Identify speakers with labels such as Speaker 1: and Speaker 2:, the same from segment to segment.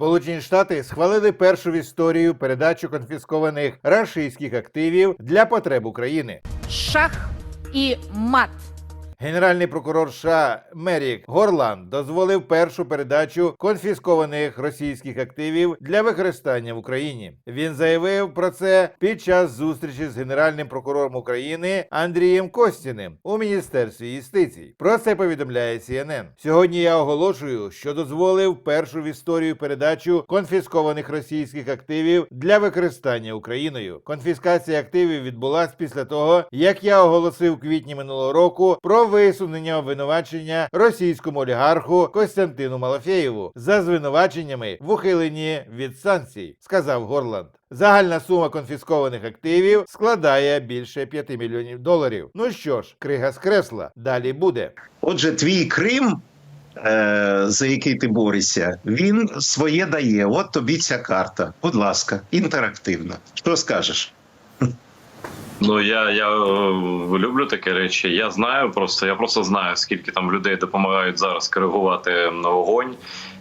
Speaker 1: Сполучені Штати схвалили першу в історію передачу конфіскованих рашистських активів для потреб України.
Speaker 2: Шах і мат.
Speaker 1: Генеральний прокурор США Мерік Горланд дозволив першу передачу конфіскованих російських активів для використання в Україні. Він заявив про це під час зустрічі з генеральним прокурором України Андрієм Костіним у міністерстві юстиції. Про це повідомляє CNN. Сьогодні я оголошую, що дозволив першу в історію передачу конфіскованих російських активів для використання Україною. Конфіскація активів відбулась після того, як я оголосив в квітні минулого року про висунення обвинувачення російському олігарху Костянтину Малафєєву за звинуваченнями в ухиленні від санкцій, сказав Горланд. Загальна сума конфіскованих активів складає більше 5 мільйонів доларів. Ну що ж, крига з кресла. Далі буде.
Speaker 3: Отже, твій Крим, е, за який ти борешся, він своє дає. От тобі ця карта. Будь ласка, інтерактивна. Що скажеш?
Speaker 4: Ну я, я е, люблю такі речі. Я знаю просто, я просто знаю, скільки там людей допомагають зараз коригувати вогонь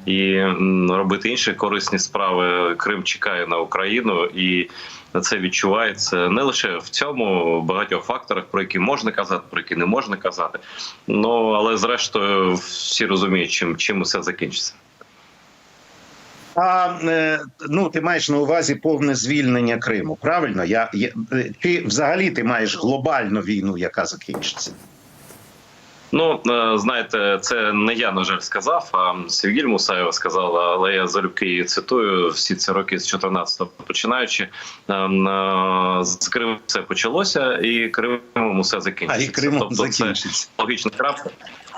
Speaker 4: і робити інші корисні справи. Крим чекає на Україну і. Це відчувається не лише в цьому багатьох факторах, про які можна казати, про які не можна казати. Ну але зрештою всі розуміють, чим чим усе закінчиться.
Speaker 3: А е, ну ти маєш на увазі повне звільнення Криму. Правильно? Я, я е, чи взагалі ти маєш глобальну війну, яка закінчиться?
Speaker 4: Ну е, знаєте, це не я на жаль сказав. А Сергій Мусаєва сказала, але я залюбки її цитую всі ці роки з 14-го починаючи. Е, е, З Криму все почалося, і Кримом усе
Speaker 3: А
Speaker 4: закінчиться.
Speaker 3: і Кримом
Speaker 4: Тобто це
Speaker 3: закінчиться.
Speaker 4: логічна крапка.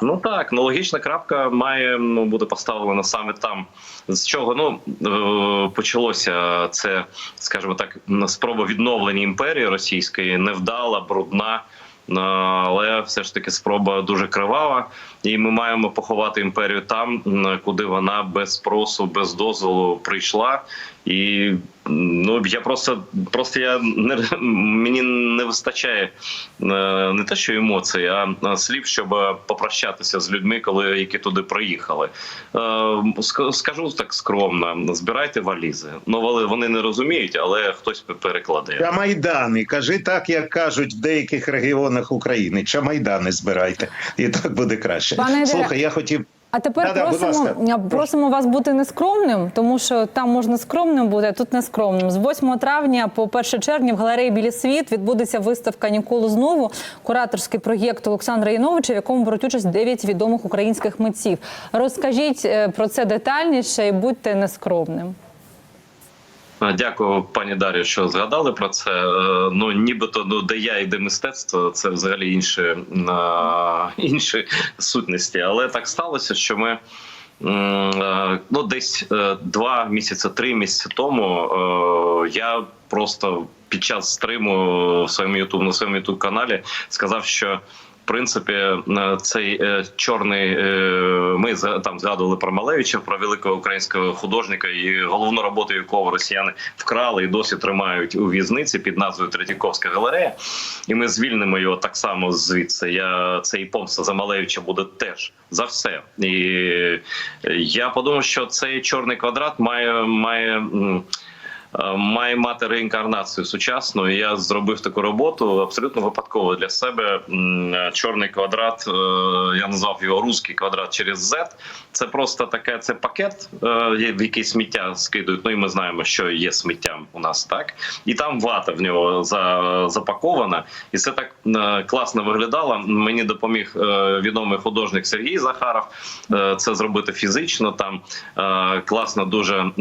Speaker 4: Ну так, ну логічна крапка має ну, бути поставлена саме там. З чого ну е, почалося це, скажімо так, спроба відновлення імперії російської, невдала, брудна. е, Але все ж таки спроба дуже кривава, і ми маємо поховати імперію там, куди вона без спросу, без дозволу прийшла. І ну я просто просто я не мені не вистачає е, не те, що емоцій, а слів, щоб попрощатися з людьми, коли які туди приїхали. Е, Скажу так скромно: збирайте валізи. Ну вали- вони не розуміють, але хтось перекладе.
Speaker 3: Чамайдани, кажи так, як кажуть в деяких регіонах України. Чамайдани збирайте, і так буде краще.
Speaker 5: Пане
Speaker 3: Слухай, я хотів.
Speaker 5: А тепер
Speaker 3: Да-да, будь
Speaker 5: просимо,
Speaker 3: ласка.
Speaker 5: просимо вас бути нескромним, тому що там можна скромним бути, а тут нескромним. З 8 травня по 1 червня в галереї Білі світ відбудеться виставка Ніколи знову кураторський проєкт Олександра Яновича, в якому беруть участь 9 відомих українських митців. Розкажіть е, про це детальніше і будьте нескромним.
Speaker 4: Дякую, пані Дар'ю, що згадали про це. Е, Ну нібито ну де я і де мистецтво, це взагалі інші, інші сутності. Але так сталося, що ми. е, Ну, десь е, два місяці, три місяці тому я просто під час стриму в своєму ютуб на своєму ютуб каналі сказав, що принципі цей е, чорний е, ми там згадували про Малевича, про великого українського художника, і головну роботу якого росіяни вкрали і досі тримають у в'язниці під назвою Третьяковська галерея. І ми звільнимо його так само звідси. Я це і помста за Малевича буде теж за все. І е, я подумав, що цей чорний квадрат має має. Е, Має мати реінкарнацію сучасну. Я зробив таку роботу абсолютно випадково для себе. Е, Чорний квадрат. е, Я назвав його руський квадрат через Z. Це просто таке. Це пакет, в який сміття скидують. Ну і ми знаємо, що є сміттям у нас так, і там вата в нього запакована, і це так класно виглядало. Мені допоміг відомий художник Сергій Захаров це зробити фізично. Там класно дуже е,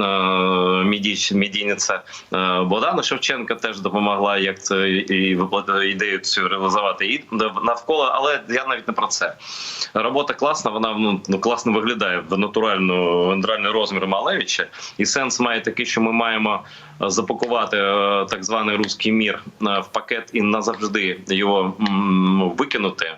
Speaker 4: мідіч, мідійниця е, Богдана Шевченка теж допомогла, як це і виплати ідею цю реалізувати. І навколо, але я навіть не про це. Робота класна, вона ну, ну, класно виглядає в натуральну в натуральний розмір Малевича. І сенс має такий, що ми маємо е, запакувати е, так званий руський мір е, в пакет і назавжди його ну, викинути.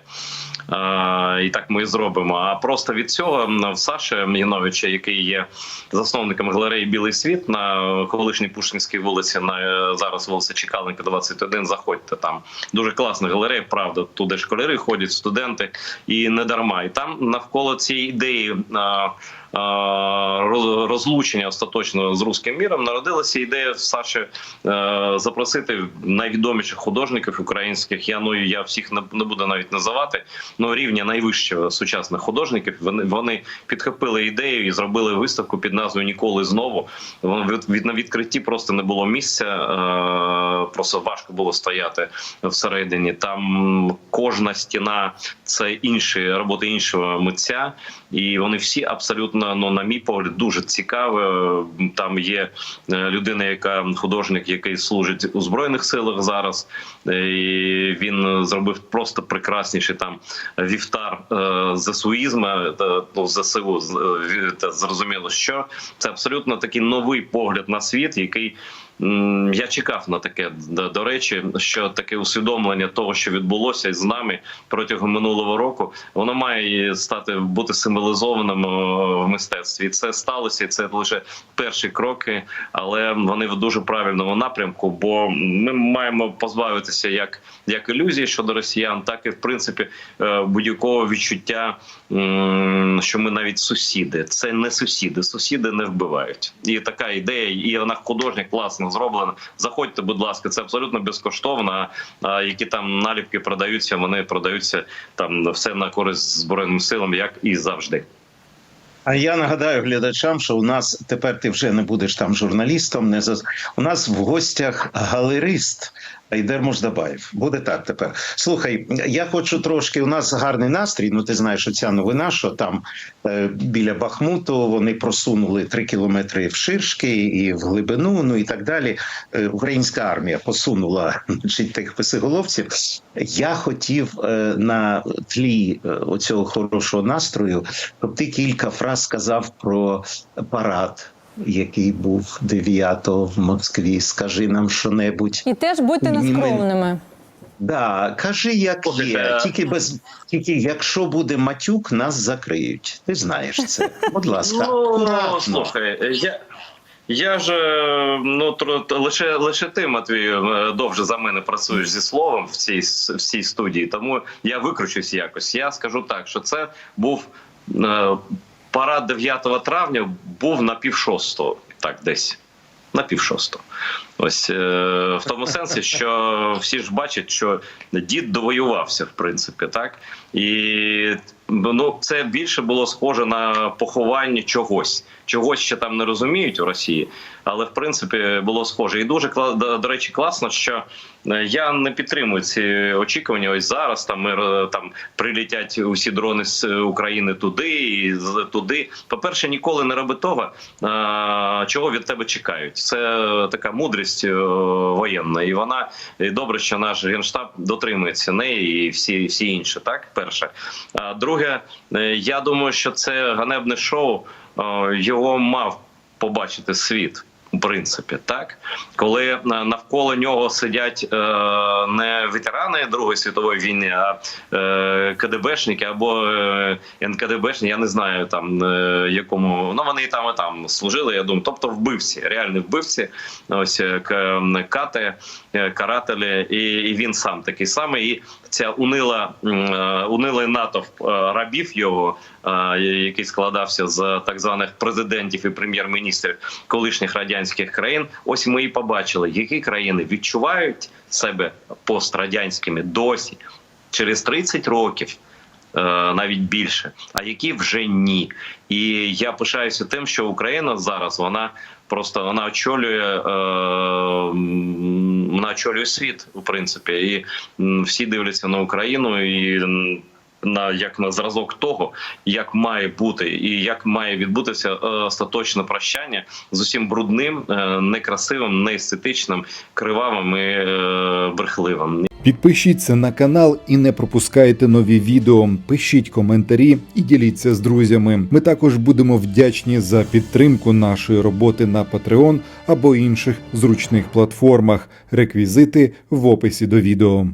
Speaker 4: І так ми і зробимо. А просто від цього в Саші Яновича, який є засновником галереї Білий світ на колишній Пушкінській вулиці, на е, зараз вулиця Чекалника, 21, Заходьте там. Дуже класна галерея, правда. Туди школяри ходять, студенти, і не дарма. І там навколо цієї ідеї. Розлучення остаточно з руським міром народилася ідея Саші е, запросити найвідоміших художників українських. Я ну я всіх не, буду навіть називати. Ну рівня найвищого сучасних художників. Вони вони підхопили ідею і зробили виставку під назвою Ніколи знову. Від, від на відкритті просто не було місця. Е, просто важко було стояти всередині. Там кожна стіна це інші роботи іншого митця, і вони всі абсолютно, ну на мій погляд, дуже цікаве. Там є е, людина, яка художник, який служить у збройних силах зараз. Е, І він зробив просто прекрасніший там вівтар е, та е, ну, ЗСУ та зрозуміло, що це абсолютно такий новий погляд на світ, який я чекав на таке. До, речі, що таке усвідомлення того, що відбулося з нами протягом минулого року, воно має стати бути символізованим в мистецтві. І це сталося. І це лише перші кроки, але вони в дуже правильному напрямку. Бо ми маємо позбавитися як, як ілюзії щодо росіян, так і в принципі е, будь-якого відчуття, що ми навіть сусіди. Це не сусіди, сусіди не вбивають. І така ідея, і вона художня класно зроблена. Заходьте, будь ласка, це абсолютно безкоштовно. Які там наліпки продаються, вони продаються там все на користь збройним силам, як і завжди.
Speaker 3: А я нагадаю глядачам, що у нас тепер ти вже не будеш там журналістом. Не за у нас в гостях галерист Айдер Муждабаєв. Буде так тепер. Слухай, я хочу трошки. У нас гарний настрій. Ну ти знаєш, оця новина, що там е, біля Бахмуту вони просунули три кілометри вширшки і в глибину. Ну і так далі. Е, українська армія посунула значить, тих писиголовців. Я хотів е, на тлі оцього хорошого настрою, щоб ти кілька фраз сказав про парад, який був 9-го в Москві. Скажи нам що-небудь.
Speaker 5: І теж будьте нескромними.
Speaker 3: Да, кажи, як є. Тільки без тільки якщо буде матюк, нас закриють. Ти знаєш це. Будь ласка,
Speaker 4: Ну, слухай, я. Я ж ну лише лише ти, Матвій, е, довше за мене працюєш зі словом в цій в цій студії, тому я викручусь якось. Я скажу так, що це був е, парад 9 травня, був на пів шостого, так десь на пів шостого. Ось е, в тому сенсі, що всі ж бачать, що дід довоювався, в принципі, так і ну це більше було схоже на поховання чогось. Чогось ще там не розуміють у Росії, але в принципі було схоже. І дуже до, речі, класно, що е, я не підтримую ці очікування. Ось зараз там ми е, там прилетять усі дрони з України туди і туди. По перше, ніколи не роби того, чого від тебе чекають. Це така мудрість е, воєнна, і вона і добре, що наш генштаб дотримується неї і всі, всі інші. Так, перше. А друге, е, я думаю, що це ганебне шоу. е, Його мав побачити світ. У принципі, так коли е, навколо нього сидять е, не ветерани Другої світової війни, а е, КДБшники або е, НКДБшники, я не знаю там е, якому ну вони і там і там служили. Я думаю, тобто вбивці, реальні вбивці, ось е, кати, е, карателі, і, і він сам такий самий. І ця унила унилий натовп рабів його, який складався з так званих президентів і прем'єр-міністрів колишніх радянських країн. Ось ми і побачили, які країни відчувають себе пострадянськими досі через 30 років. е, Навіть більше, а які вже ні, і я пишаюся тим, що Україна зараз вона просто вона очолює е, вона очолює світ, у принципі, і всі дивляться на Україну і на як на зразок того, як має бути і як має відбутися е, остаточне прощання з усім брудним, е, некрасивим, неестетичним, кривавим і е, брехливим.
Speaker 6: Підпишіться на канал і не пропускайте нові відео. Пишіть коментарі і діліться з друзями. Ми також будемо вдячні за підтримку нашої роботи на Patreon або інших зручних платформах. Реквізити в описі до відео.